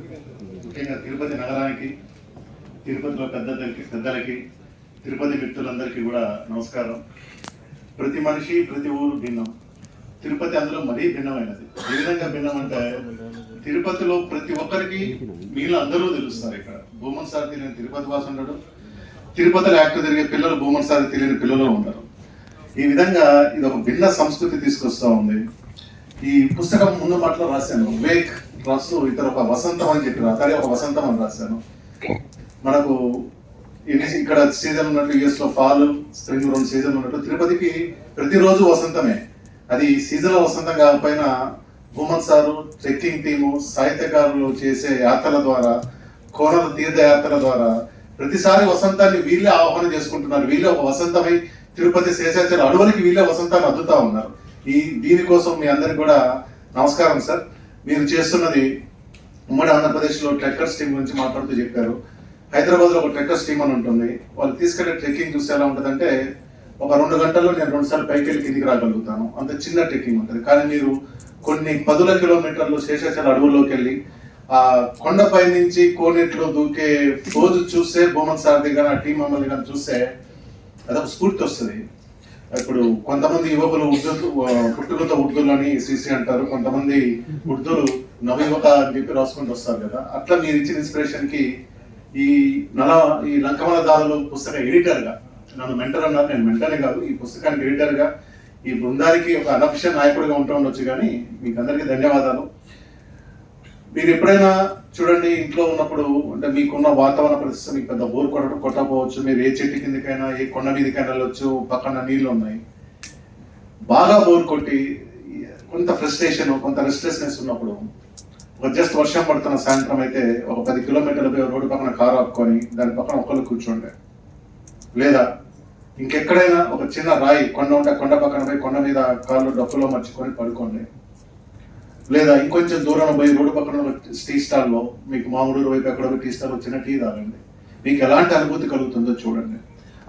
ముఖ్యంగా తిరుపతి నగరానికి తిరుపతిలో పెద్దలకి పెద్దలకి తిరుపతి వ్యక్తులందరికీ కూడా నమస్కారం. ప్రతి మనిషి ప్రతి ఊరు భిన్నం. తిరుపతి అందులో మరీ భిన్నమైనది. ఏ విధంగా భిన్నం అంటే తిరుపతిలో ప్రతి ఒక్కరికి మీలో అందరూ తెలుస్తారు ఇక్కడ. భూమన్ సార్ తెలియని తిరుపతి వాసు ఉండడు. తిరుపతిలో యాక్టర్ తిరిగే పిల్లలు భూమన్ సార్ తెలియని పిల్లలు ఉండరు. ఈ విధంగా ఇది ఒక భిన్న సంస్కృతి తీసుకొస్తూ ఉంది. ఈ పుస్తకం ముందు మాటలో రాశాను వేక్ రాస్తూ ఇతర ఒక వసంతం అని చెప్పి అతడే ఒక వసంతం అని రాశాను. మనకు ఇక్కడ సీజన్ ఉన్నట్టు యుఎస్లో ఫాల్ స్ప్రింగ్ రెండు సీజన్ ఉన్నట్టు తిరుపతికి ప్రతిరోజు వసంతమే. అది సీజన్ వసంతం కాకపోయినా భూమన్ సారు ట్రెక్కింగ్ టీము సాహిత్యకారులు చేసే యాత్రల ద్వారా కోనల తీర్థయాత్రల ద్వారా ప్రతిసారి వసంతాన్ని వీళ్ళే ఆహ్వానం చేసుకుంటున్నారు. వీళ్ళే ఒక వసంతమై తిరుపతి శేషాచల అడవులకి వీళ్ళే వసంతాన్ని అద్దుతా ఉన్నారు. ఈ దీనికోసం మీ అందరికి కూడా నమస్కారం సార్. మీరు చేస్తున్నది ఉమ్మడి ఆంధ్రప్రదేశ్లో ట్రెక్కర్స్ టీం గురించి మాట్లాడుతూ చెప్పారు. హైదరాబాద్లో ఒక ట్రెక్కర్స్ టీం అని ఉంటుంది. వాళ్ళు తీసుకెళ్ళే ట్రెక్కింగ్ చూస్తే ఎలా ఉంటుందంటే ఒక రెండు గంటల్లో నేను రెండు సార్లు పైకి వెళ్ళి కిందికి రాగలుగుతాను. అంత చిన్న ట్రెక్కింగ్ ఉంటుంది. కానీ మీరు కొన్ని పదుల కిలోమీటర్లు శేషాచల అడవుల్లోకి వెళ్ళి ఆ కొండపై నుంచి కోనేట్లో దూకే రోజు చూస్తే బొమ్మన్ సారథి కానీ ఆ టీం మమ్మల్ని కానీ చూస్తే అదొక స్ఫూర్తి వస్తుంది. ఇప్పుడు కొంతమంది యువకులు ఉర్దూ పుట్టుకతో ఉర్దూలు అని సిసి అంటారు. కొంతమంది ఉర్దూలు నవయువక అని చెప్పి రాసుకుంటూ వస్తారు కదా. అట్లా మీరు ఇచ్చిన ఇన్స్పిరేషన్కి ఈ నల ఈ లంకమల దారులు పుస్తక ఎడిటర్గా నన్ను మెంటర్ అన్నారు. నేను మెంటరే కాదు ఈ పుస్తకానికి ఎడిటర్గా ఈ బృందానికి ఒక అనక్ష నాయకుడిగా ఉంటూ ఉండొచ్చు కానీ మీకు అందరికీ ధన్యవాదాలు. మీరు ఎప్పుడైనా చూడండి ఇంట్లో ఉన్నప్పుడు అంటే మీకున్న వాతావరణ పరిస్థితి మీకు పెద్ద బోర్ కొట్ట కొట్టకపోవచ్చు మీరు ఏ చెట్టు కిందకైనా ఏ కొండ మీదకైనా వెళ్ళొచ్చు పక్కన నీళ్ళు ఉన్నాయి. బాగా బోర్ కొట్టి కొంత ఫ్రస్ట్రేషన్ కొంత రెస్ట్లెస్నెస్ ఉన్నప్పుడు ఒక జస్ట్ వర్షం పడుతున్న సాయంత్రం అయితే ఒక పది కిలోమీటర్ల రోడ్డు పక్కన కారు ఆపుకొని దాని పక్కన ఒకళ్ళు కూర్చోండి. లేదా ఇంకెక్కడైనా ఒక చిన్న రాయి కొండ ఉంటే కొండ పక్కన పోయి కొండ మీద కాళ్ళు డప్పులో మర్చుకొని పడుకోండి. లేదా ఇంకొంచెం దూరం పోయి రోడ్డు పక్కన టీ స్టాల్లో మీకు మామూలు వైపు ఎక్కడో టీ స్టాల్ చిన్న టీ తాగండి. మీకు ఎలాంటి అనుభూతి కలుగుతుందో చూడండి.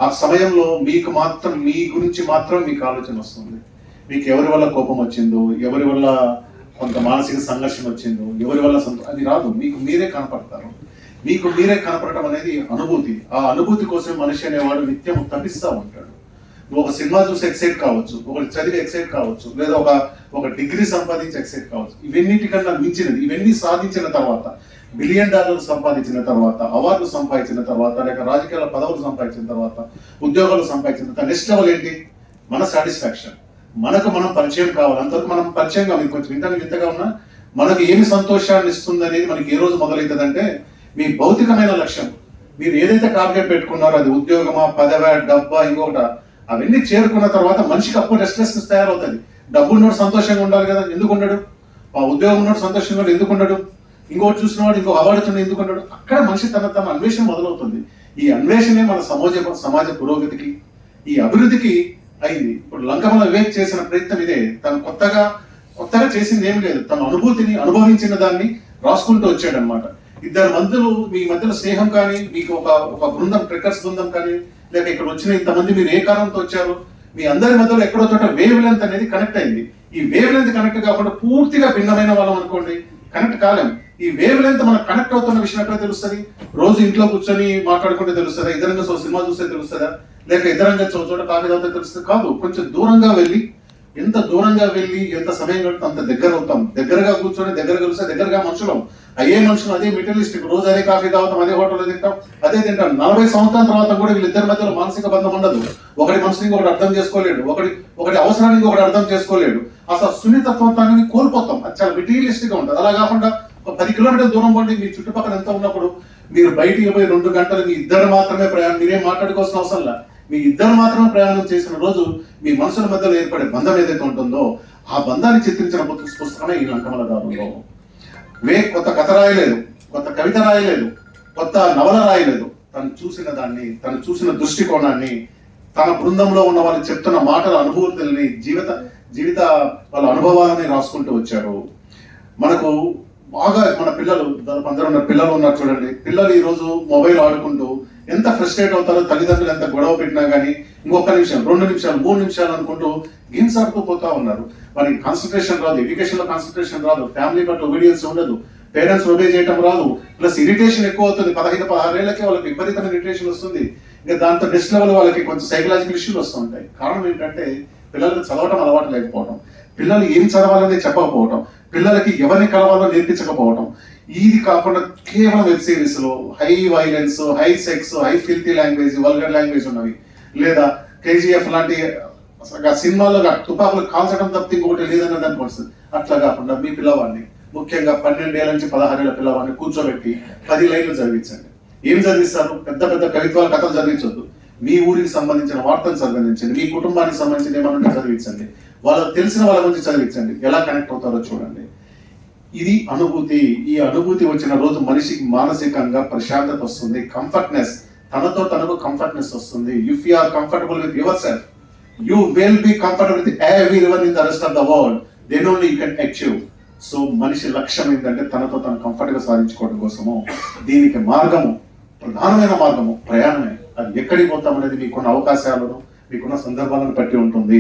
ఆ సమయంలో మీకు మాత్రం మీ గురించి మాత్రం మీకు ఆలోచన వస్తుంది. మీకు ఎవరి వల్ల కోపం వచ్చిందో ఎవరి వల్ల కొంత మానసిక సంఘర్షణ వచ్చిందో ఎవరి వల్ల సంతో అది రాదు. మీకు మీరే కనపడతారు. మీకు మీరే కనపడటం అనేది అనుభూతి. ఆ అనుభూతి కోసం మనిషి అనేవాడు నిత్యం తప్పిస్తూ ఉంటాడు. నువ్వు ఒక సినిమా చూసి ఎక్సైట్ కావచ్చు ఒకటి చదివి ఎక్సైట్ కావచ్చు లేదా ఒక ఒక డిగ్రీ సంపాదించి ఎక్సైట్ కావచ్చు. ఇవన్నిటికన్నా మించినది ఇవన్నీ సాధించిన తర్వాత బిలియన్ డాలర్లు సంపాదించిన తర్వాత అవార్డులు సంపాదించిన తర్వాత లేక రాజకీయాల పదవులు సంపాదించిన తర్వాత ఉద్యోగాలు సంపాదించిన తర్వాత నెక్స్ట్ లెవెల్ ఏంటి? మన సాటిస్ఫాక్షన్ మనకు మనం పరిచయం కావాలి. అంతవరకు మనం పరిచయం కావాలి. కొంచెం ఇంత ఇంతగా ఉన్నా మనకు ఏమి సంతోషాన్ని ఇస్తుంది అనేది మనకి ఏ రోజు మొదలవుతుంది అంటే మీ భౌతికమైన లక్ష్యం. మీరు ఏదైతే టార్గెట్ పెట్టుకున్నారో అది ఉద్యోగమా పదవ డబ్బా ఇంకొకట అవన్నీ చేరుకున్న తర్వాత మనిషికి అప్పుడు రెస్ట్లెస్నెస్ తయారవుతుంది. డబ్బు ఉన్నోడు సంతోషంగా ఉండాలి కదా ఎందుకు ఉండడు? ఆ ఉద్యోగం ఉన్నోడు సంతోషంగా ఎందుకు ఉండడు? ఇంకోటి చూసినవాడు ఇంకో అవార్డు ఎందుకు ఉండడు? అక్కడ మనిషి తన తన అన్వేషణ మొదలవుతుంది. ఈ అన్వేషణే మన సమాజ సమాజ పురోగతికి ఈ అభివృద్ధికి అయింది. ఇప్పుడు లంకమల వివేక్ చేసిన ప్రయత్నం ఇదే. తను కొత్తగా కొత్తగా చేసింది ఏం లేదు. తన అనుభూతిని అనుభవించిన దాన్ని రాసుకుంటూ వచ్చాడనమాట అనమాట ఇద్దరు మందులు మీ మధ్యలో స్నేహం కానీ మీకు ఒక ఒక బృందం ట్రెక్కర్స్ బృందం కానీ లేక ఇక్కడ వచ్చిన ఇంతమంది మీరు ఏ కారణంతో వచ్చారు? మీ అందరి మధ్యలో ఎక్కడో చోట వేవ్ లెంత్ అనేది కనెక్ట్ అయింది. ఈ వేవ్ లెంత్ కనెక్ట్ కాకుండా పూర్తిగా భిన్నమైన వాళ్ళం అనుకోండి కనెక్ట్ కాలేం. ఈ వేవ్ లెంత్ మనకు కనెక్ట్ అవుతున్న విషయం ఎక్కడ తెలుస్తుంది? రోజు ఇంట్లో కూర్చొని మాట్లాడుకుంటే తెలుస్తుందా? ఇద్దరంగా సినిమా చూస్తే తెలుస్తుందా? లేక ఇద్దరంగా చోట కాఫీ తాగితే తెలుస్తుంది? కాదు కొంచెం దూరంగా వెళ్ళి ఎంత దూరంగా వెళ్ళి ఎంత సమయం గడితే అంత దగ్గర అవుతాం దగ్గరగా కూర్చొని దగ్గర కలిస్తే దగ్గరగా మనుషులం. అయ్యే మనుషులు అదే మిడిలిస్ట్ రోజు అదే కాఫీ తాగుతాం అదే హోటల్లో తింటాం అదే తింటాం. నలభై సంవత్సరాల తర్వాత కూడా వీళ్ళిద్దరి మధ్యలో మానసిక బంధం ఉండదు. ఒకటి మనసుని ఇంకొకటి అర్థం చేసుకోలేడు. ఒకటి ఒకటి అవసరానికి ఒకటి అర్థం చేసుకోలేడు. అసలు సున్నితత్వాన్ని కోల్పోతాం. అది చాలా మెటీరియలిస్టిక్గా ఉంటుంది. అలా కాకుండా ఒక పది కిలోమీటర్ల దూరం పండి మీ చుట్టుపక్కల ఎంత ఉన్నప్పుడు మీరు బయటికి పోయి రెండు గంటలు మీ ఇద్దరు మాత్రమే ప్రయాణం మీరేం మాట్లాడుకోవాల్సిన అవసరం లేదు. మీ ఇద్దరు మాత్రం ప్రయాణం చేసిన రోజు మీ మనసుల మధ్యలో ఏర్పడే బంధం ఏదైతే ఉంటుందో ఆ బంధాన్ని చిత్రించిన పుస్తకమే ఈ లంకమల దారులో వే కొత్త కథ రాయలేదు కొత్త కవిత రాయలేదు కొత్త నవల రాయలేదు. తను చూసిన దాన్ని తను చూసిన దృష్టికోణాన్ని తన బృందంలో ఉన్న వాళ్ళు చెప్తున్న మాటల అనుభూతుల్ని జీవిత జీవిత వాళ్ళ అనుభవాలని రాసుకుంటూ వచ్చారు. మనకు బాగా మన పిల్లలు దాదాపు అందరూ ఉన్న పిల్లలు ఉన్నారు చూడండి. పిల్లలు ఈరోజు మొబైల్ ఆడుకుంటూ ఎంత ఫ్రస్ట్రేట్ అవుతారో తల్లిదండ్రులు ఎంత గొడవ పెట్టినా కానీ ఇంకొక నిమిషం రెండు నిమిషాలు మూడు నిమిషాలు అనుకుంటూ గిన్సాడుతూ పోతా ఉన్నారు. వారికి కాన్సన్ట్రేషన్ రాదు ఎడ్యుకేషన్లో కాన్సన్ట్రేషన్ రాదు ఫ్యామిలీ పట్ల ఒబీడియన్స్ ఉండదు పేరెంట్స్ ఒబే చేయటం రాదు. ప్లస్ ఇరిటేషన్ ఎక్కువ అవుతుంది పదహైదు పదహారేళ్ళకి వాళ్ళకి విపరీతమైన ఇరిటేషన్ వస్తుంది. ఇంకా దాంతో నెక్స్ట్ లెవెల్ వాళ్ళకి కొంచెం సైకలాజికల్ ఇష్యూలు వస్తుంటాయి కారణం ఏంటంటే పిల్లలకు చదవటం అలవాటు లేకపోవడం పిల్లలు ఏం చదవాలని చెప్పకపోవటం. పిల్లలకి ఎవరిని కలవాలో నేర్పించకపోవటం. ఇది కాకుండా కేవలం వెబ్ సిరీస్లో high violence high sex high filthy language vulgar language ఉన్నవి. లేదా కేజీఎఫ్ లాంటి సినిమాల్లో తుపాకులు కాల్చడం తప్ప ఇంకొకటి లేదన్న దాని పరిస్థితి అట్లా కాకుండా మీ పిల్లవాడిని ముఖ్యంగా పన్నెండేళ్ళ నుంచి పదహారేళ్ళ పిల్లవాడిని కూర్చోబెట్టి పది లైన్లు చదివించండి. ఏం చదివిస్తారు? పెద్ద పెద్ద కవిత్వాల కథలు చదివించొద్దు. మీ ఊరికి సంబంధించిన వార్తలు చదివించండి. మీ కుటుంబానికి సంబంధించిన ఏమన్నా చదివించండి. వాళ్ళకి తెలిసిన వాళ్ళ గురించి చదివించండి. ఎలా కనెక్ట్ అవుతారో చూడండి. ఇది అనుభూతి. ఈ అనుభూతి వచ్చిన రోజు మనిషికి మానసికంగా ప్రశాంతత వస్తుంది కంఫర్ట్నెస్ తనతో తనకు కంఫర్ట్నెస్ వస్తుంది. If you are comfortable with yourself you will be comfortable with everyone in the rest of the world then only you can achieve so మనిషి లక్ష్యం ఏంటంటే తనతో తను కంఫర్ట్గా సాధించుకోవడం కోసము దీనికి మార్గము ప్రధానమైన మార్గము ప్రయాణమే. అది ఎక్కడికి పోతాం అనేది మీకున్న అవకాశాలను మీకున్న సందర్భాలను బట్టి ఉంటుంది.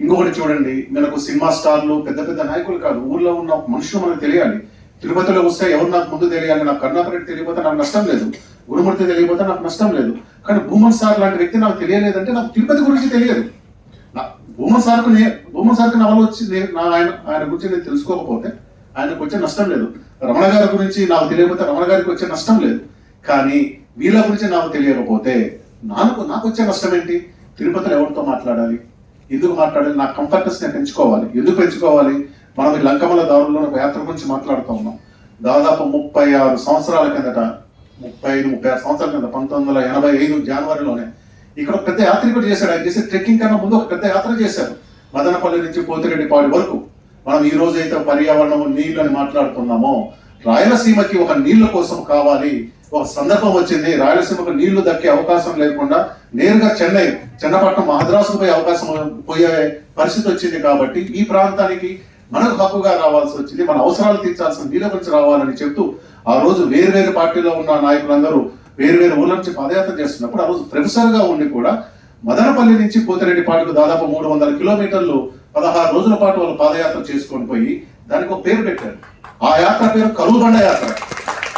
ఇంకొకటి చూడండి మనకు సినిమా స్టార్లు పెద్ద పెద్ద నాయకులు కాదు ఊర్లో ఉన్న మనుషులు మనకు తెలియాలి. తిరుపతిలో వస్తే ఎవరు నాకు ముందు తెలియాలి? నాకు కరుణాకరెడ్డి తెలియపోతే నాకు నష్టం లేదు. గురుమూర్తి తెలియకపోతే నాకు నష్టం లేదు. కానీ భూమన్ సార్ లాంటి వ్యక్తి నాకు తెలియలేదంటే నాకు తిరుపతి గురించి తెలియదు. నా- భూమన్ సార్కు నే భూమన్ సార్కి వల్ల వచ్చి నా ఆయన ఆయన గురించి నేను తెలుసుకోకపోతే ఆయనకు వచ్చే నష్టం లేదు. రమణ గారి గురించి నాకు తెలియకపోతే రమణ గారికి వచ్చే నష్టం లేదు. కానీ వీళ్ళ గురించి నాకు తెలియకపోతే నాకు నాకు వచ్చే నష్టం ఏంటి? తిరుపతిలో ఎవరితో మాట్లాడాలి? ఎందుకు మాట్లాడాలి? నా కంఫర్టెన్స్ నేను పెంచుకోవాలి. ఎందుకు పెంచుకోవాలి? మనం ఈ లంకమల దారుల్లో ఒక యాత్ర గురించి మాట్లాడుతూ ఉన్నాం. దాదాపు ముప్పై ఆరు సంవత్సరాల కిందట ముప్పై ఐదు ముప్పై ఆరు సంవత్సరాల కింద పంతొమ్మిది వందల ఎనభై ఐదు జనవరిలోనే ఇక్కడ ఒక పెద్ద యాత్రికుడు చేశాడు. ఆయన చేసే ట్రెక్కింగ్ కన్నా ముందు ఒక పెద్ద యాత్ర చేశారు. మదనపల్లి నుంచి పోతిరెడ్డిపాడు వరకు మనం ఈ రోజు అయితే పర్యావరణము నీళ్ళు అని మాట్లాడుతున్నామో రాయలసీమకి ఒక నీళ్ళ కోసం కావాలి. ఒక సందర్భం వచ్చింది. రాయలసీమకు నీళ్ళు దక్కే అవకాశం లేకుండా నేరుగా చెన్నై చెన్నపట్నం మద్రాసుకు పోయే అవకాశం పోయే పరిస్థితి వచ్చింది కాబట్టి ఈ ప్రాంతానికి మనకు హక్కుగా రావాల్సి వచ్చింది. మన అవసరాలు తీర్చాల్సిన నీళ్ళ గురించి రావాలని చెప్తూ ఆ రోజు వేరు వేరు పార్టీలో ఉన్న నాయకులందరూ వేరు వేరు నుంచి పాదయాత్ర చేస్తున్నప్పుడు ఆ రోజు ప్రొఫెసర్గా ఉండి కూడా మదనపల్లి నుంచి పోతిరెడ్డిపాడుకు దాదాపు మూడు వందల కిలోమీటర్లు పదహారు రోజుల పాటు వాళ్ళు పాదయాత్ర చేసుకొని పోయి దానికి ఒక పేరు పెట్టారు. ఆ యాత్ర పేరు కరువుబండ యాత్ర.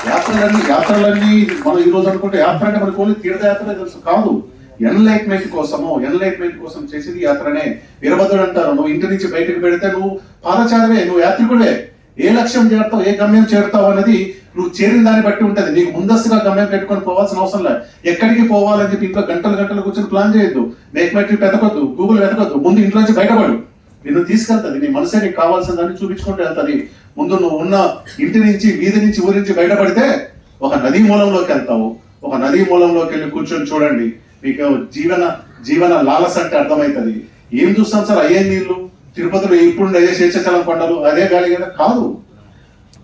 యాత్రలన్నీ యాత్రలన్నీ మనం ఈ రోజు అనుకుంటే యాత్ర అంటే మనకు ఓన్లీ తీర్థయాత్ర తెలుసు. కాదు. ఎన్లైట్మెంట్ కోసము ఎన్లైట్మెంట్ కోసం చేసేది యాత్రనే. వీరభద్రుడు అంటారు నువ్వు ఇంటి నుంచి బయటకు పెడితే నువ్వు పాదచారవే నువ్వు యాత్రికుడే. ఏ లక్ష్యం చేరుతావు ఏ గమ్యం చేరుతావు అనేది నువ్వు చేరిన దాన్ని బట్టి ఉంటుంది. నీకు ముందస్తుగా గమ్యం పెట్టుకొని పోవాల్సిన అవసరం లేదు. ఎక్కడికి పోవాలని చెప్పి ఇంట్లో గంటలు గంటలు కూర్చొని ప్లాన్ చేయొద్దు. మేక్ మెట్రిక్ వెతకొద్దు గూగుల్ వెతకొద్దు. ముందు ఇంట్లో నుంచి బయటపడు. నిన్ను తీసుకెళ్తుంది నీ మనసే నీకు కావాల్సిన దాన్ని చూపించుకుంటూ వెళ్తుంది. ముందు నువ్వు ఉన్న ఇంటి నుంచి వీధి నుంచి ఊరి నుంచి బయటపడితే ఒక నదీ మూలంలోకి వెళ్తావు. ఒక నదీ మూలంలోకి వెళ్ళి కూర్చొని చూడండి. మీకు జీవన జీవన లాలస అంటే అర్థమవుతుంది. ఏం చూస్తాం సార్? అయ్యే నీళ్ళు. తిరుపతిలో ఇప్పుడు అదే శేషచలం కొండలు? అదే గాలి కదా? కాదు.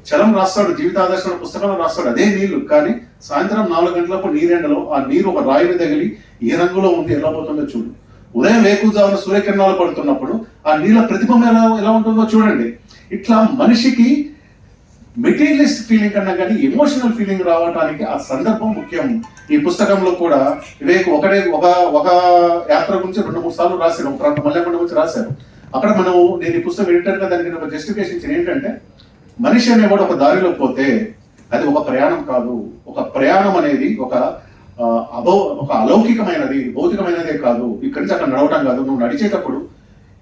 చలం రాస్తాడు జీవితాదర్శన పుస్తకంలో రాస్తాడు అదే నీళ్ళు. కానీ సాయంత్రం నాలుగు గంటలకు నీరెండలో ఆ నీరు ఒక రాయిని తగిలి ఏ రంగులో ఉంది ఎలా పోతుందో చూడు. ఉదయం వేకుజామున సూర్యకిరణాలు పడుతున్నప్పుడు ఆ నీళ్ళ ప్రతిబింబం ఎలా ఎలా ఉంటుందో చూడండి. ఇట్లా మనిషికి మెటీరియలిస్ట్ ఫీలింగ్ కన్నా కానీ ఎమోషనల్ ఫీలింగ్ రావడానికి ఆ సందర్భం ముఖ్యం. ఈ పుస్తకంలో కూడా వివేక్ ఒకటే ఒక ఒక యాత్ర గురించి రెండు మూడు సార్లు రాశారు. ఒక ప్రాంతం మల్లెకొండ గురించి రాశారు. అక్కడ మనం నేను ఈ పుస్తకం ఎడిటర్గా దానికి ఒక జస్టిఫికేషన్ ఏంటంటే మనిషి అనేవాడు ఒక దారిలో పోతే అది ఒక ప్రయాణం కాదు. ఒక ప్రయాణం అనేది ఒక అభౌ ఒక అలౌకికమైనది భౌతికమైనదే కాదు ఇక్కడి నుంచి అక్కడ నడవటం కాదు నువ్వు నడిచేటప్పుడు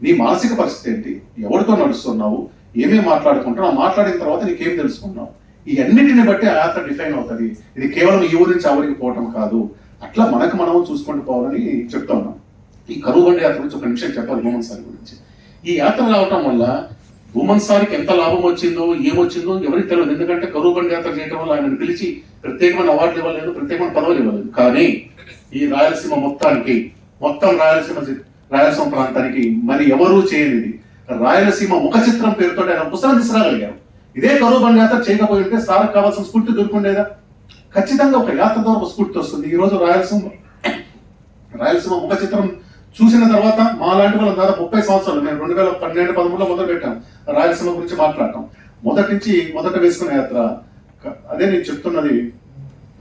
నీ మానసిక పరిస్థితి ఏంటి? ఎవరితో నడుస్తున్నావు? ఏమేమి మాట్లాడుకుంటున్నావు? మాట్లాడిన తర్వాత నీకేం తెలుసుకున్నావు? ఈ అన్నిటిని బట్టి ఆ యాత్ర డిఫైన్ అవుతుంది. ఇది కేవలం ఈ ఊరి నుంచి ఆ ఊరికి పోవటం కాదు. అట్లా మనకు మనం చూసుకుంటూ పోవాలని చెప్తా ఉన్నాం. ఈ కరువు బండి యాత్ర గురించి ఒక నిమిషం చెప్పాలి భూమన్ సార్ గురించి. ఈ యాత్ర రావటం వల్ల భూమన్ సార్కి ఎంత లాభం వచ్చిందో ఏమొచ్చిందో ఎవరికి తెలియదు. ఎందుకంటే కరువు బండి యాత్ర చేయటం వల్ల ఆయనను పిలిచి ప్రత్యేకమైన అవార్డులు ఇవ్వలేదు ప్రత్యేకమైన పదవులు ఇవ్వలేదు. కానీ ఈ రాయలసీమ మొత్తానికి మొత్తం రాయలసీమ రాయలసీమ ప్రాంతానికి మరి ఎవరూ చేయలేదు. రాయలసీమ ముఖ చిత్రం పేరుతో ఆయన పుస్తకం తీసుకురాగలిగారు. ఇదే కరువు బండి యాత్ర చేయకపోయి ఉంటే సార్కి కావాల్సిన స్ఫూర్తి దొరుకుండేదా? ఖచ్చితంగా ఒక యాత్ర ద్వారా స్ఫూర్తి వస్తుంది. ఈ రోజు రాయలసీమ రాయలసీమ ముఖ చిత్రం చూసిన తర్వాత మా లాంటి వాళ్ళం దాదాపు ముప్పై సంవత్సరాలు నేను రెండు వేల పన్నెండు పదమూడులో మొదలు పెట్టాను రాయలసీమ గురించి మాట్లాడటం. మొదటి నుంచి మొదట వేసుకున్న యాత్ర అదే నేను చెప్తున్నది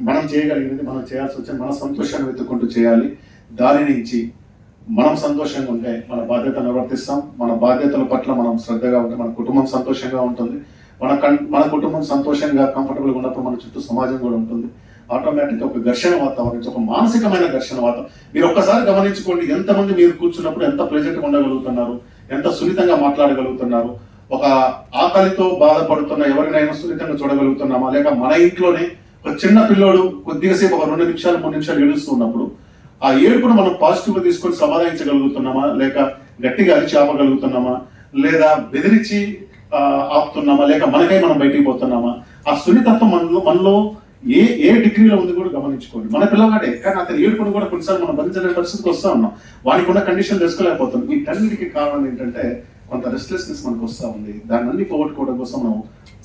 మనం చేయగలిగినది మనం చేయాల్సి వచ్చే మన సంతోషాన్ని వెతుక్కుంటూ చేయాలి. దాని నుంచి మనం సంతోషంగా ఉంటే మన బాధ్యత నిర్వర్తిస్తాం. మన బాధ్యతల పట్ల మనం శ్రద్ధగా ఉంటే మన కుటుంబం సంతోషంగా ఉంటుంది. మన కన్ మన కుటుంబం సంతోషంగా కంఫర్టబుల్గా ఉన్నప్పుడు మన చుట్టూ సమాజం కూడా ఉంటుంది. ఆటోమేటిక్గా ఒక ఘర్షణ వాతావరణం ఒక మానసికమైన ఘర్షణ వాతావరణం. మీరు ఒక్కసారి గమనించుకోండి ఎంతమంది మీరు కూర్చున్నప్పుడు ఎంత ప్రెజెంట్గా ఉండగలుగుతున్నారు ఎంత సున్నితంగా మాట్లాడగలుగుతున్నారు. ఒక ఆకలితో బాధపడుతున్న ఎవరినైనా సున్నితంగా చూడగలుగుతున్నామా? లేక మన ఇంట్లోనే ఒక చిన్న పిల్లోడు కొద్దిగా సేపు ఒక రెండు నిమిషాలు మూడు నిమిషాలు ఏడుస్తూ ఉన్నప్పుడు ఆ ఏడుపును మనం పాజిటివ్గా తీసుకొని సమాధానించగలుగుతున్నామా? లేక గట్టిగా అరిచి ఆపగలుగుతున్నామా? లేదా బెదిరించి ఆపుతున్నామా? లేక మనకై మనం బయటికి పోతున్నామా? ఆ సున్నితత్వం మనలో మనలో ఏ ఏ డిగ్రీలో ఉంది కూడా గమనించుకోండి. మన పిల్లవాడే కానీ అతని ఏడుపును కూడా కొన్నిసార్లు మనం భరించలేని పరిస్థితికి వస్తూ ఉన్నాం. వానికి ఉన్న కండిషన్ తెలుసుకోలేకపోతున్నాం. వీటన్నిటికీ కారణం ఏంటంటే కొంత రెస్ట్లెస్నెస్ మనకు వస్తూ ఉంది. దాన్ని అన్ని పోగొట్టుకోవడం కోసం మనం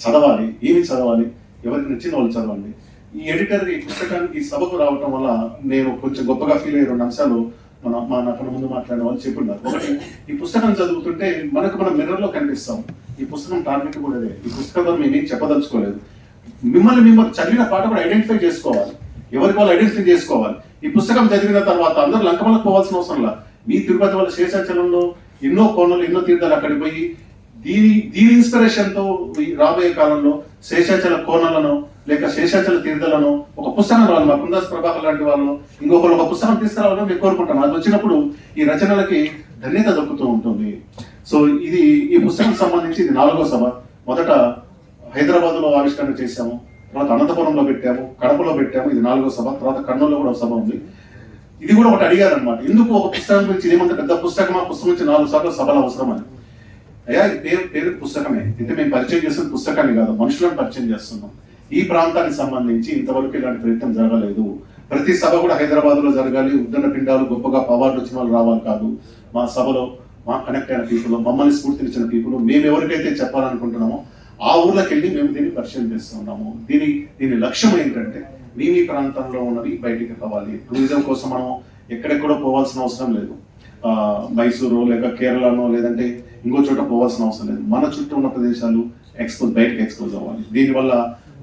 చదవాలి. ఏమి చదవాలి? ఎవరికి నచ్చిన వాళ్ళు చదవండి. ఈ ఎడిటర్ ఈ పుస్తకానికి సభకు రావటం వల్ల నేను కొంచెం గొప్పగా ఫీల్ అయ్యే రెండు అంశాలు మన మా నాకన్నా ముందు మాట్లాడిన వాళ్ళు చెప్పున్నారు. ఒకటి ఈ పుస్తకం చదువుతుంటే మనకు మనం మిర్రర్లో కనిపిస్తాం. ఈ పుస్తకం టార్గెట్ కూడా ఈ పుస్తకం మేము ఏం చెప్పదలుచుకోలేదు. మిమ్మల్ని మిమ్మల్ని చదివిన పాట కూడా ఐడెంటిఫై చేసుకోవాలి. ఎవరికి వాళ్ళు ఐడెంటిఫై చేసుకోవాలి? ఈ పుస్తకం చదివిన తర్వాత అందరూ లంకమలకు పోవాల్సిన అవసరం లా. మీ తిరుపతి వాళ్ళ శేషాచలంలో ఎన్నో కోణాలు ఎన్నో తీర్థాలు అక్కడికి పోయి దీని దీని ఇన్స్పిరేషన్తో రాబోయే కాలంలో శేషాచల కోణలను లేక శేషాచల తీర్థాలను ఒక పుస్తకం రావాలి. మా కుందాస్ ప్రభాకర్ లాంటి వాళ్ళు ఇంకొకరు ఒక పుస్తకం తీసుకురావాలని మేము కోరుకుంటాం. అది వచ్చినప్పుడు ఈ రచనలకి ధన్యత దక్కుతూ ఉంటుంది. సో ఇది ఈ పుస్తకం సంబంధించి ఇది నాలుగో సభ. మొదట హైదరాబాద్లో ఆవిష్కరణ చేశాము. తర్వాత అనంతపురంలో పెట్టాము కడపలో పెట్టాము. ఇది నాలుగో సభ. తర్వాత కర్నూలులో కూడా ఒక సభ ఉంది. ఇది కూడా ఒకటి అడిగారు అనమాట ఎందుకు ఒక పుస్తకం గురించి ఇదేమంత పెద్ద పుస్తకం ఆ పుస్తకం నుంచి నాలుగు సార్లు సభలు అవసరం అని. అయ్యా ఇది పేరు పేరు పుస్తకమే. అయితే మేము పరిచయం చేస్తున్న పుస్తకాన్ని కాదు మనుషులను పరిచయం చేస్తున్నాం. ఈ ప్రాంతానికి సంబంధించి ఇంతవరకు ఇలాంటి ప్రయత్నం జరగలేదు. ప్రతి సభ కూడా హైదరాబాద్లో జరగాలి. ఉద్దన్న పిండాలు గొప్పగా అవార్డు వచ్చిన వాళ్ళు రావాలి కాదు. మా సభలో మా కనెక్ట్ అయిన పీపుల్ మమ్మల్ని స్ఫూర్తినిచ్చిన పీపుల్ మేము ఎవరికైతే చెప్పాలనుకుంటున్నామో ఆ ఊర్లోకి వెళ్ళి మేము దీన్ని పరిచయం చేస్తున్నాము. దీని దీని లక్ష్యం ఏంటంటే మీ మీ ప్రాంతంలో ఉన్నవి బయటికి రావాలి. టూరిజం కోసం మనం ఎక్కడెక్కడో పోవాల్సిన అవసరం లేదు. మైసూరు లేక కేరళనో లేదంటే ఇంకో చోట పోవాల్సిన అవసరం లేదు. మన చుట్టూ ఉన్న ప్రదేశాలు ఎక్స్పోజ్ బయటకు ఎక్స్పోజ్ అవ్వాలి. దీనివల్ల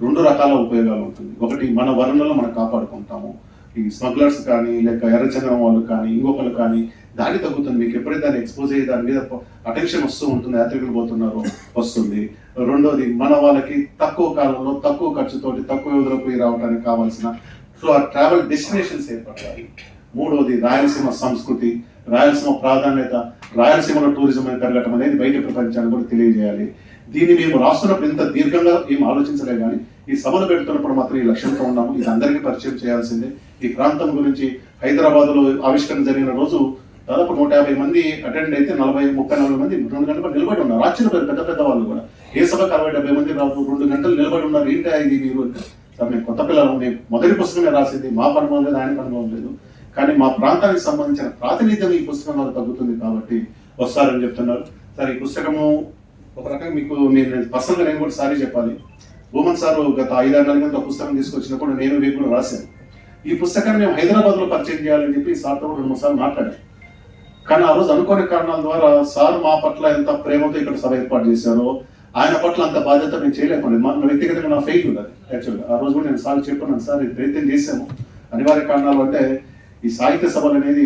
రెండు రకాల ఉపయోగాలు ఉంటుంది. ఒకటి మన వనరులను మనం కాపాడుకుంటాము. ఈ స్మగ్లర్స్ కానీ లేక ఎర్రచందనం వాళ్ళు కానీ ఇంకొకరు కానీ దాడి తగ్గుతుంది. మీకు ఎప్పుడైతే దాన్ని ఎక్స్పోజ్ అయ్యి దాని మీద అటెన్షన్ వస్తూ ఉంటుంది యాత్రికులు పోతున్నారు వస్తుంది. రెండోది మన వాళ్ళకి తక్కువ కాలంలో తక్కువ ఖర్చుతోటి తక్కువ వ్యవధిలో పోయి రావడానికి కావాల్సిన ట్రావెల్ డెస్టినేషన్స్ ఏర్పడతాయి. మూడోది రాయలసీమ సంస్కృతి. రాయలసీమ ప్రాధాన్యత రాయలసీమలో టూరిజం అనేది పెరగటం అనేది బయట ప్రపంచానికి కూడా తెలియజేయాలి. దీన్ని మేము రాస్తున్నప్పుడు ఇంత దీర్ఘంగా ఏం ఆలోచించలే కానీ ఈ సభలు పెడుతున్నప్పుడు మాత్రం ఈ లక్ష్యంతో ఉన్నాము. ఇది అందరికీ పరిచయం చేయాల్సిందే. ఈ ప్రాంతం గురించి హైదరాబాద్లో ఆవిష్కరణ జరిగిన రోజు దాదాపు నూట యాభై మంది అటెండ్ అయితే నలభై ముప్పై నలభై మంది రెండు గంటల పాటు నిలబడి ఉన్నారు. ఆశ్చర్యపోయారు పెద్ద పెద్ద వాళ్ళు కూడా. ఏ సభకు అరవై డెబ్బై మంది రాదు రెండు గంటలు నిలబడి ఉన్నారు. ఏంటి ఇది మీరు సార్ మేము కొత్త పిల్లలు మేము మొదటి పుస్తకమే రాసింది మా అనుభవం లేదు ఆయన అనుభవం లేదు. కానీ మా ప్రాంతానికి సంబంధించిన ప్రాతినిధ్యం ఈ పుస్తకం వల్ల తగ్గుతుంది కాబట్టి వస్తారని చెప్తున్నారు. సార్ ఈ పుస్తకము ఒక రకంగా మీకు నేను పర్సనల్గా నేను కూడా సారీ చెప్పాలి. భూమన్ సార్ గత ఐదారు నెలల ఒక పుస్తకం తీసుకొచ్చినప్పుడు నేను మీకు కూడా రాశాను. ఈ పుస్తకాన్ని మేము హైదరాబాద్లో పరిచయం చేయాలని చెప్పి సార్తో రెండు మూడు సార్లు మాట్లాడాను. కానీ ఆ రోజు అనుకోని కారణాల ద్వారా సార్ మా పట్ల ఎంత ప్రేమతో ఇక్కడ సభ ఏర్పాటు చేశారో ఆయన పట్ల అంత బాధ్యత నేను చేయలేకపోయింది మా వ్యక్తిగతంగా నా ఫెయిల్ ఉంది యాక్చువల్గా ఆ రోజు కూడా నేను సార్ చెప్పాను సార్ ఇది ప్రయత్నం చేశాము. అనివార్య కారణాలు అంటే ఈ సాహిత్య సభలు అనేది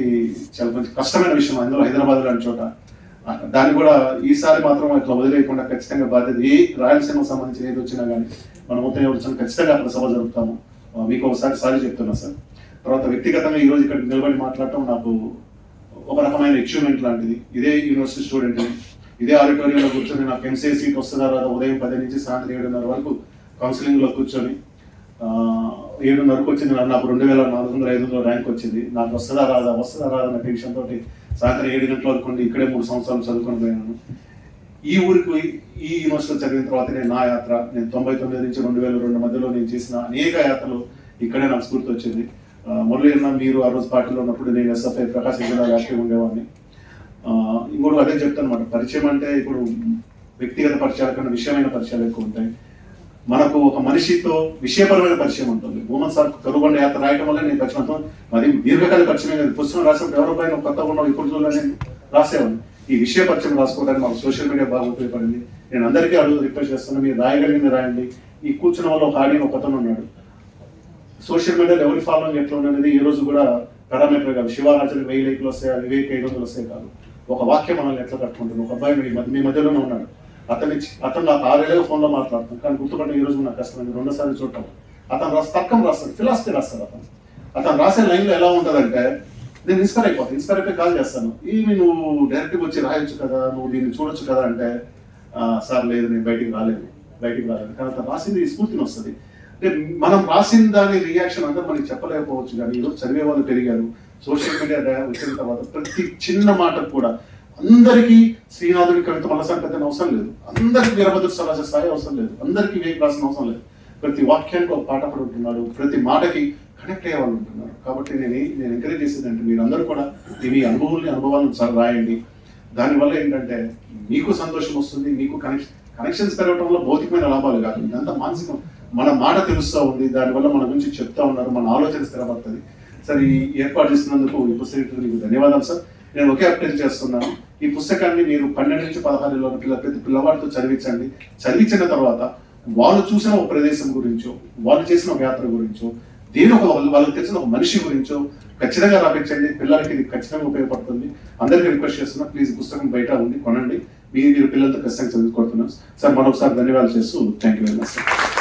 చాలా మంచి కష్టమైన విషయం అందులో హైదరాబాద్ లాంటి చోట. దాన్ని కూడా ఈసారి మాత్రం ఇట్లా వదిలేయకుండా ఖచ్చితంగా బాధ్యత ఏ రాయలసీమకు సంబంధించిన ఏది వచ్చినా కానీ మనం మొత్తం ఎవరు ఖచ్చితంగా అక్కడ సభ జరుపుతాము. మీకు ఒకసారి సారి చెప్తున్నా సార్. తర్వాత వ్యక్తిగతంగా ఈ రోజు ఇక్కడ నిలబడి మాట్లాడటం నాకు ఒక రకమైన అచీవ్మెంట్ లాంటిది. ఇదే యూనివర్సిటీ స్టూడెంట్ ఇదే ఆడిటోరియంలో కూర్చొని నాకు ఎంసీఏ సీట్ వస్తుందా రాదా ఉదయం పది నుంచి సాయంత్రం ఏడున్నర వరకు కౌన్సిలింగ్లో కూర్చొని ఏడున్నరకు వచ్చింది నాకు- నాకు రెండు వేల నాలుగు వందల ఐదు వందల ర్యాంక్ వచ్చింది. నాకు వస్తుందా రాదా వస్తుందా రాదా అనే టెన్షన్ తోటి సాయంత్రం ఏడు గంటల వరకు ఉండి ఇక్కడే మూడు సంవత్సరాలు చదువుకొని పోయాను. ఈ ఊరికి ఈ యూనివర్సిటీలో చదివిన తర్వాత నేను నా యాత్ర నేను తొంభై తొమ్మిది నుంచి రెండు వేల రెండు మధ్యలో నేను చేసిన అనేక యాత్రలు ఇక్కడే నాకు స్ఫూర్తి వచ్చింది. మురళి అన్న మీరు ఆ రోజు పార్టీలో ఉన్నప్పుడు నేను ఎస్ఎఫ్ఐ ప్రకాశ్ జిల్లా యాక్టివ్ ఉండేవాడిని. ఇంకోటి అదే చెప్తాను అనమాట పరిచయం అంటే ఇప్పుడు వ్యక్తిగత పరిచయాల కన్నా విషయమైన పరిచయాలు ఎక్కువ ఉంటాయి. మనకు ఒక మనిషితో విషయపరమైన పరిచయం ఉంటుంది. భూమన్ సార్ కరుబండ యాత్ర రాయటం వల్ల నేను పరిచయం మరి దీర్ఘకాల పరిచయం కాదు పుస్తకం రాసినప్పుడు ఎవరో పైన కొత్తగా ఉన్నావు ఇప్పుడు చూడాలని రాసేవాడిని. ఈ విషయ పరిచయం రాసుకోవడానికి మాకు సోషల్ మీడియా బాగా ఉపయోగపడింది. నేను అందరికీ అడుగు రిక్వెస్ట్ చేస్తాను. మీరు రాయగలిగింది రాయండి. ఈ కూర్చున్న వల్ల ఒక ఆడియన్ ఒక అతను ఉన్నాడు. సోషల్ మీడియాలో ఎవరి ఫాలోయింగ్ ఎట్లా ఉన్నది ఈ రోజు కూడా పారామీటర్ కాదు శివరాజులు వెయ్యి లైకులు వస్తాయి వివేక్ ఐదు వందలు వస్తాయి కాదు. ఒక వాక్యం మనల్ని ఎట్లా కట్టుకుంటుంది? ఒక అబ్బాయి మీ మధ్య- మీ మధ్యలోనే ఉన్నాడు. అతని అతను నాకు ఆరేళ్ళగా ఫోన్లో మాట్లాడుతాను కానీ గుర్తుపట్ట ఈ రోజు నాకు కష్టమైంది రెండోసారి చూడటం. అతను రాసి పక్కన రాస్తాడు. ఫిలాసఫీ రాస్తాడు అతను. అతను రాసే లైన్లో ఎలా ఉంటుందంటే నేను ఇన్స్పైర్ అయిపోతాను ఇన్స్పైర్ అయిపోయి కాల్ చేస్తాను. ఇవి నువ్వు డైరెక్ట్గా వచ్చి రాయొచ్చు కదా నువ్వు దీన్ని చూడొచ్చు కదా అంటే సార్ లేదు నేను బయటికి రాలేదు. బయటికి రాలేదు. కానీ అతను రాసింది స్ఫూర్తిని వస్తుంది. అంటే మనం రాసిన దాని రియాక్షన్ అంతా మనకి చెప్పలేకపోవచ్చు కానీ ఈరోజు చదివే వాళ్ళు పెరిగారు. సోషల్ మీడియా వచ్చిన తర్వాత ప్రతి చిన్న మాటకు కూడా అందరికీ శ్రీనాథుడి కవిత మనసాన్ని పెద్ద అవసరం లేదు. అందరికీ వీరభద్ర సమాజ స్థాయి అవసరం లేదు. అందరికీ వేగి రాసిన అవసరం లేదు. ప్రతి వాక్యానికి ఒక పాట పడుతున్నాడు ప్రతి మాటకి కనెక్ట్ అయ్యే వాళ్ళు ఉంటున్నారు. కాబట్టి నేను నేను ఎంకరేజ్ చేసేది అంటే మీరందరూ కూడా ఇవి అనుభవాల్ని అనుభవాలను సార్ రాయండి. దానివల్ల ఏంటంటే మీకు సంతోషం వస్తుంది మీకు కనెక్షన్ కనెక్షన్స్ పెరగడం వల్ల భౌతికమైన లాభాలు కాదు. ఇదంతా మానసికం. మన మాట తెలుస్తూ ఉంది దానివల్ల మన గురించి చెప్తా ఉన్నారు మన ఆలోచన స్థిరపడుతుంది. సార్ ఈ ఏర్పాటు చేసినందుకు ఈ పుస్తకం మీకు ధన్యవాదాలు సార్. నేను ఒకే అప్డేట్ చేస్తున్నాను. ఈ పుస్తకాన్ని మీరు పన్నెండు నుంచి పదహారులో పిల్ల ప్రతి పిల్లవాడితో చదివించండి. చదివించిన తర్వాత వాళ్ళు చూసిన ఒక ప్రదేశం గురించో వాళ్ళు చేసిన ఒక యాత్ర గురించో దేని ఒక వాళ్ళకి తెలిసిన ఒక మనిషి గురించో ఖచ్చితంగా రాపించండి. పిల్లలకి ఇది ఖచ్చితంగా ఉపయోగపడుతుంది. అందరికీ రిక్వెస్ట్ చేస్తున్నా ప్లీజ్ పుస్తకం బయట ఉంది కొనండి. మీరు మీరు పిల్లలతో ఖచ్చితంగా చదువుకుంటున్నాం సార్ మరొకసారి ధన్యవాదాలు చేస్తూ thank you very much sir